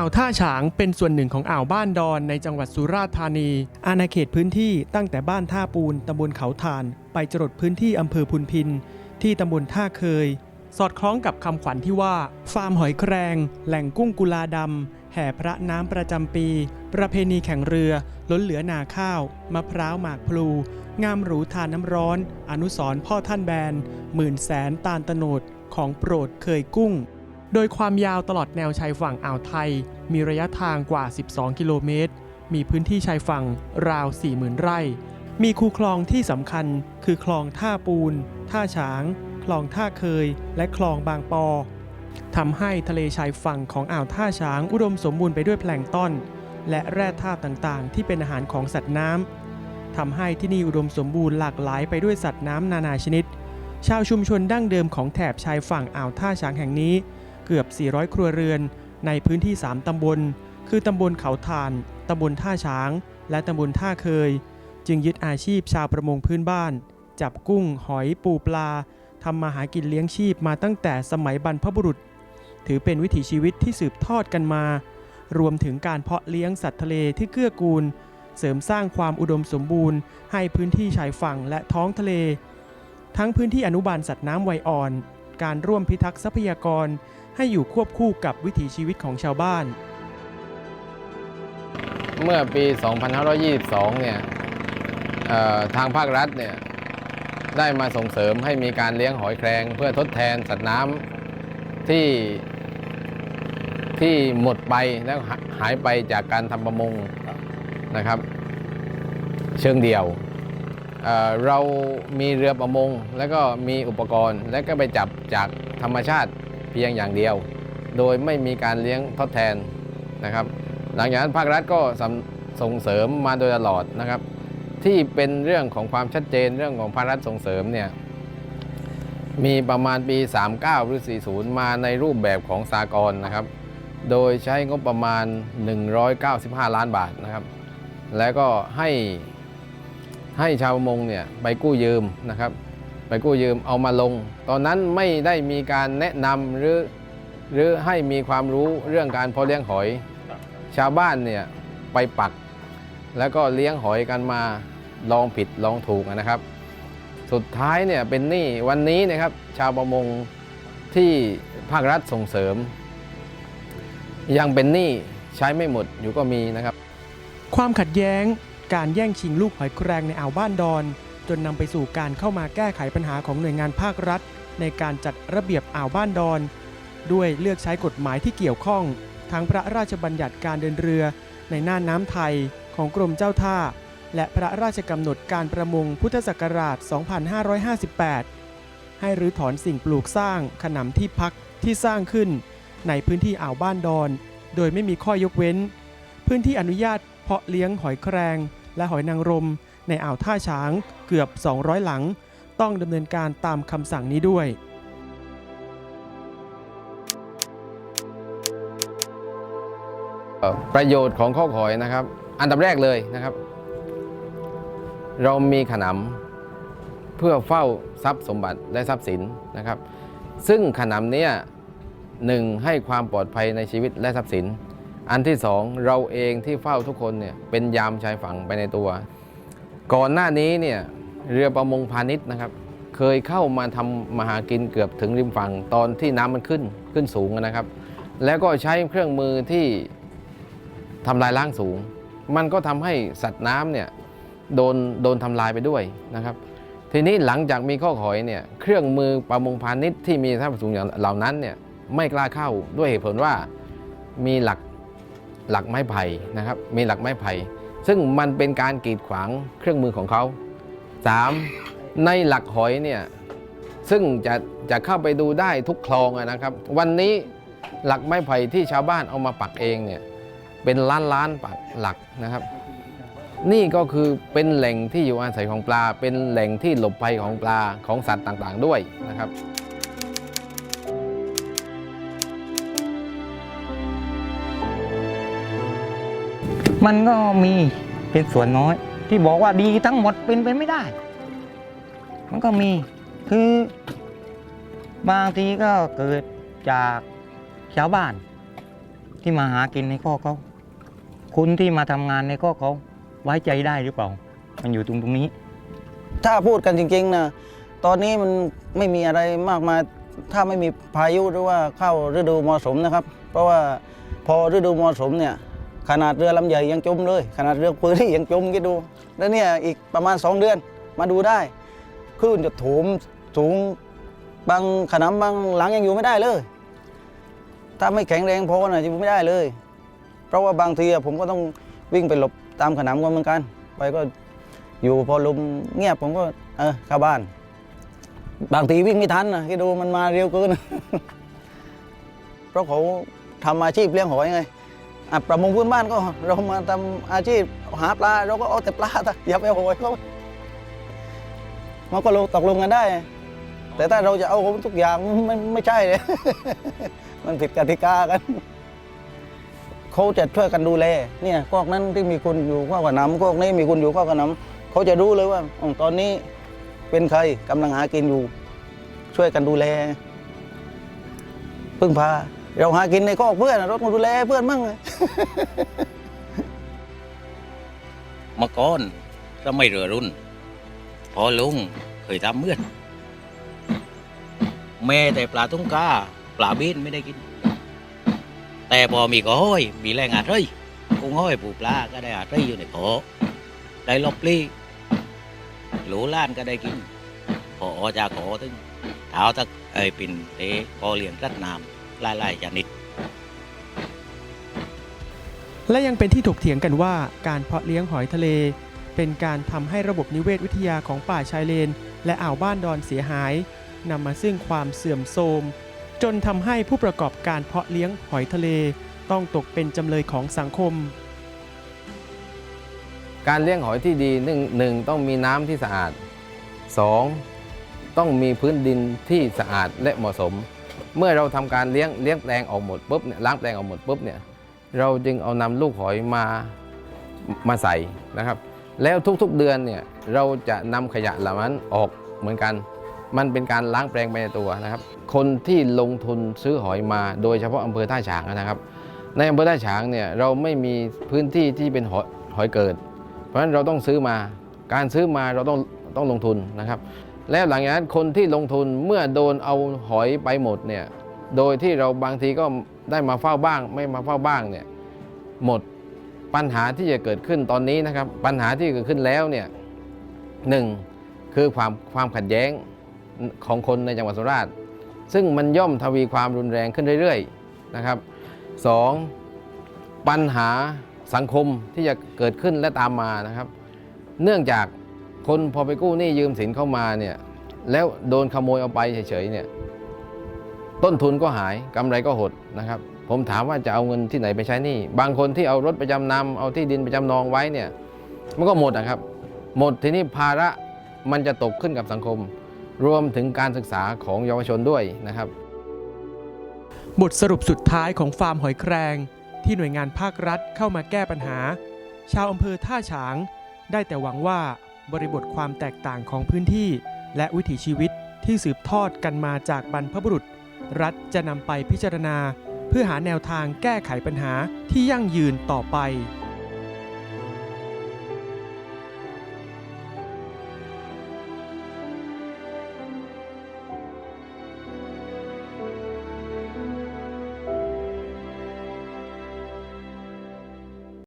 อ่าวท่าฉางเป็นส่วนหนึ่งของอ่าวบ้านดอนในจังหวัดสุราษฎร์ธานี อาณาเขตพื้นที่ตั้งแต่บ้านท่าปูนตำบลเขาถ่าน ไปจรดพื้นที่อำเภอพุนพิน ที่ตำบลท่าเคย สอดคล้องกับคำขวัญที่ว่า ฟาร์มหอยแครง แหล่งกุ้งกุลาดำ แห่พระน้ำประจำปี ประเพณีแข่งเรือ ล้นเหลือนาข้าว มะพร้าวหมากพลู งามหรูทานน้ำร้อน อนุสรพ่อท่านแบน หมื่นแสนตาลตโนด ของโปรดเคยกุ้ง โดยความยาวตลอดแนวชายฝั่งอ่าวไทย มีระยะทางกว่า 12 กิโลเมตร มีพื้นที่ชายฝั่งราว 40,000 ไร่ มีคูคลองที่สำคัญ คือคลองท่าปูน ท่าฉาง คลองท่าเคย และคลองบางปอทำให้ทะเลชายฝั่งของอ่าวท่าฉางอุดมสมบูรณ์ไปด้วยแพลงต้นและแร่ธาตุต่างๆ ที่เป็นอาหารของสัตว์น้ำทำให้ที่นี่อุดมสมบูรณ์หลากหลายไปด้วยสัตว์น้ำนานาชนิด ชาวชุมชนดั้งเดิมของแถบชายฝั่งอ่าวท่าฉางแห่งนี้ เกือบ 400 ครัวเรือนในพื้นที่ 3 ตำบล คือตำบลเขาถ่าน ตำบลท่าช้าง และตำบลท่าเคย จึงยึดอาชีพชาวประมงพื้นบ้าน จับกุ้ง หอย ปูปลา ทำมาหากินเลี้ยงชีพมาตั้งแต่สมัยบรรพบุรุษ ถือเป็นวิถีชีวิตที่สืบทอดกันมา รวมถึงการเพาะเลี้ยงสัตว์ทะเลที่เกื้อกูล เสริมสร้างความอุดมสมบูรณ์ ให้พื้นที่ชายฝั่งและท้องทะเล ทั้งพื้นที่อนุบาลสัตว์น้ำไวอ่อน การร่วมพิทักษ์ทรัพยากร ให้อยู่ควบคู่กับวิถีชีวิตของชาวบ้าน เมื่อปี 2522 เนี่ยเอ่อทางภาครัฐเนี่ยได้มาส่งเสริมให้มีการเลี้ยงหอยแครง เพื่อทดแทนสัตว์น้ำที่ที่หมดไปแล้วหายไปจากการทำประมงนะครับ เชิงเดียวเเรามีเรือประมง แล้วก็มีอุปกรณ์ และก็ไปจับจากธรรมชาติ เพียงอย่างเดียว โดยไม่มีการเลี้ยงทดแทนนะครับ หลังจากนั้นภาครัฐก็ส,ส่งเสริมมาโดยตลอดนะครับ ที่เป็นเรื่องของความชัดเจนเรื่องของภาครัฐส่งเสริมเนี่ยมีประมาณปี 39 หรือ 40 มาในรูปแบบของสากลนะครับ โดยใช้งบประมาณ 195 ล้านบาทนะครับ แล้วก็ให้ให้ชาวประมงเนี่ยไปกู้ยืมนะครับ ไปกู้ยืมเอามาลง ตอนนั้นไม่ได้มีการแนะนำหรือหรือให้มีความรู้เรื่องการเพาะเลี้ยงหอย ชาวบ้านเนี่ยไปปัก แล้วก็เลี้ยงหอยกันมาลองผิดลองถูกนะครับ สุดท้ายเนี่ยเป็นหนี้วันนี้นะครับ ชาวประมงที่ภาครัฐส่งเสริม ยังเป็นหนี้ใช้ไม่หมดอยู่ก็มีนะครับ ความขัดแย้งการแย่งชิงลูกหอยแครงในอ่าวบ้านดอน จนนำไปสู่การเข้ามาแก้ไขปัญหาของหน่วยงานภาครัฐ ในการจัดระเบียบอ่าวบ้านดอน ด้วยเลือกใช้กฎหมายที่เกี่ยวข้อง ทั้งพระราชบัญญัติการเดินเรือ ในน่านน้ำไทยของกรมเจ้าท่า และพระราชกำหนดการประมงพุทธศักราช 2558 ให้รื้อถอนสิ่งปลูกสร้างขนำที่พักที่สร้างขึ้น ในพื้นที่อ่าวบ้านดอน โดยไม่มีข้อยกเว้น พื้นที่อนุญาตเพาะเลี้ยงหอยแครงและหอยนางรม ในอ่าวท่าช้างเกือบ 200 หลัง ต้องดำเนินการตามคำสั่งนี้ด้วยประโยชน์ของข้าวหอยนะครับ อันดับแรกเลยนะครับ เรามีขนำเพื่อเฝ้าทรัพย์สมบัติและทรัพย์สินนะครับ ซึ่งขนำเนี้ยหนึ่งให้ความปลอดภัยในชีวิตและทรัพย์สิน อันที่สองเราเองที่เฝ้าทุกคนเนี่ยเป็นยามชายฝั่งไปในตัว ก่อนหน้านี้เนี่ยเรือประมงพาณิชย์นะครับ เคยเข้ามาทำมาหากินเกือบถึงริมฝั่งตอนที่น้ำมันขึ้นขึ้นสูงนะครับ แล้วก็ใช้เครื่องมือที่ทำลายล้างสูง มันก็ทำให้สัตว์น้ำเนี่ยโดนโดนทำลายไปด้วยนะครับ ทีนี้หลังจากมีข้อหอยเนี่ยเครื่องมือประมงพาณิชย์ที่มีทรัพย์สูงอย่างเหล่านั้นเนี่ยไม่กล้าเข้าด้วยเหตุผลว่ามีหลักหลักไม้ไผ่นะครับ มีหลักไม้ไผ่ ซึ่งมันเป็นการกีดขวางเครื่องมือของเขา 3. ในหลักหอยเนี่ยซึ่งจะจะเข้าไปดูได้ทุกคลองนะครับ วันนี้หลักไม้ไผ่ที่ชาวบ้านเอามาปักเองเนี่ยเป็นล้านล้านปักหลักนะครับ นี่ก็คือเป็นแหล่งที่อยู่อาศัยของปลา เป็นแหล่งที่หลบภัยของปลาของสัตว์ต่างๆ ด้วยนะครับ มันก็มีเป็นส่วนน้อย ที่บอกว่าดีทั้งหมดเป็นไปไม่ได้ มันก็มีคือบางทีก็เกิดจากชาวบ้าน ที่มาหากินในข้อเขาคุณที่มาทำงานในข้อเขาไว้ใจได้หรือเปล่า มันอยู่ตรงตรงนี้ ถ้าพูดกันจริง ๆนะตอนนี้มันไม่มีอะไรมากมายถ้าไม่มีพายุหรือว่าเข้าฤดูมรสุมนะครับ เพราะว่าพอฤดูมรสุมเนี่ย ขนาดเรือลำใหญ่ยังจมเลย ขนาดเรือปืนที่ยังจมคิดดู แล้วเนี่ยอีกประมาณ 2 เดือนมาดูได้คลื่นจะโถมสูงบางขนำบางหลังยังอยู่ไม่ได้เลย ถ้าไม่แข็งแรงพอนะจะอยู่ไม่ได้เลย เพราะว่าบางทีผมก็ต้องวิ่งไปหลบตามขนำกันเหมือนกัน ไปก็อยู่พอลมเงียบผมก็เออเข้าบ้าน บางทีวิ่งไม่ทันนะคิดดูมันมาเร็วเกิน เพราะเขาทำอาชีพเลี้ยงหอยไง ประมงพื้นบ้านก็เรามาทำอาชีพหาปลาเราก็เอาแต่ปลาแต่อย่าไปเอาหอยเขามันก็ลงตกลงกันได้ แต่ถ้าเราจะเอาทุกอย่างมันไม่ใช่เลยมันผิดกติกากันเขาจะช่วยกันดูแลเนี่ยกอกนั้นที่มีคนอยู่ข้าวกับน้ำกอกนี้มีคนอยู่ข้าวกับน้ำเขาจะรู้เลยว่าตอนนี้เป็นใครกำลังหากินอยู่ ช่วยกันดูแลพึ่งพา เราหากินในคอกเพื่อนรถมาดูแลเพื่อนมั่งเมื่อก่อนสมัยเรือรุ่น พอลุงเคยทำเมื่อนแม่แต่ปลาตุ้งกาปลาบินไม่ได้กิน แต่พอมีก้อย มีแรงอาเรยกุ้งห้อยปูปลาก็ได้อาเรยอยู่ในโขได้ลบลีหลูล้านก็ได้กินพออจากโขถึงเท้าตะเอ้ยปิ่นเตะพอเลี้ยงรัดน้ำ ไล่ๆชนิด และยังเป็นที่ถกเถียงกันว่าการเพาะเลี้ยงหอยทะเล เป็นการทำให้ระบบนิเวศวิทยาของป่าชายเลน และอ่าวบ้านดอนเสียหายนำมาซึ่งความเสื่อมโทรมจนทำให้ผู้ประกอบการเพาะเลี้ยงหอยทะเล ต้องตกเป็นจำเลยของสังคม การเลี้ยงหอยที่ดีหนึ่งหนึ่งต้องมีน้ำที่สะอาดสองต้องมีพื้นดินที่สะอาดและเหมาะสม เมื่อเราทำการเลี้ยงเลี้ยงแปลงออกหมดปุ๊บเนี่ยล้างแปลงออกหมดปุ๊บเนี่ยเราจึงเอานำลูกหอยมามาใส่นะครับ แล้วทุกๆเดือนเนี่ยเราจะนำขยะเหล่านั้นออกเหมือนกัน มันเป็นการล้างแปลงไปในตัวนะครับ คนที่ลงทุนซื้อหอยมาโดยเฉพาะอำเภอท่าฉางนะครับ ในอำเภอท่าฉางเนี่ยเราไม่มีพื้นที่ที่เป็นหอยหอยเกิด เพราะฉะนั้นเราต้องซื้อมาการซื้อมาเราต้องต้องลงทุนนะครับ แล้วหลังจากนั้นคนที่ลงทุนเมื่อโดนเอาหอยไปหมดเนี่ยโดยที่เราบางทีก็ได้มาเฝ้าบ้าง ไม่มาเฝ้าบ้างเนี่ยหมดปัญหาที่จะเกิดขึ้นตอนนี้นะครับ ปัญหาที่เกิดขึ้นแล้วเนี่ยหนึ่งคือความความขัดแย้งของคนในจังหวัดสุราษฎร์ซึ่งมันย่อมทวีความรุนแรงขึ้นเรื่อยๆนะครับสองปัญหาสังคมที่จะเกิดขึ้นและตามมานะครับ เนื่องจาก คนพอไปกู้หนี้ยืมสินเข้ามาเนี่ยแล้วโดนขโมยเอาไปเฉยๆเนี่ยต้นทุนก็หายกำไรก็หดนะครับ ผมถามว่าจะเอาเงินที่ไหนไปใช้หนี้บางคนที่เอารถไปจำนำเอาที่ดินไปจำนองไว้เนี่ยมันก็หมดนะครับ หมดทีนี้ภาระมันจะตกขึ้นกับสังคม รวมถึงการศึกษาของเยาวชนด้วยนะครับ บทสรุปสุดท้ายของฟาร์มหอยแครงที่หน่วยงานภาครัฐเข้ามาแก้ปัญหา ชาวอำเภอท่าฉาง ได้แต่หวังว่า บริบทความแตกต่างของพื้นที่ และวิถีชีวิตที่สืบทอดกันมาจากบรรพบุรุษ รัฐจะนำไปพิจารณา เพื่อหาแนวทางแก้ไขปัญหาที่ยั่งยืนต่อไป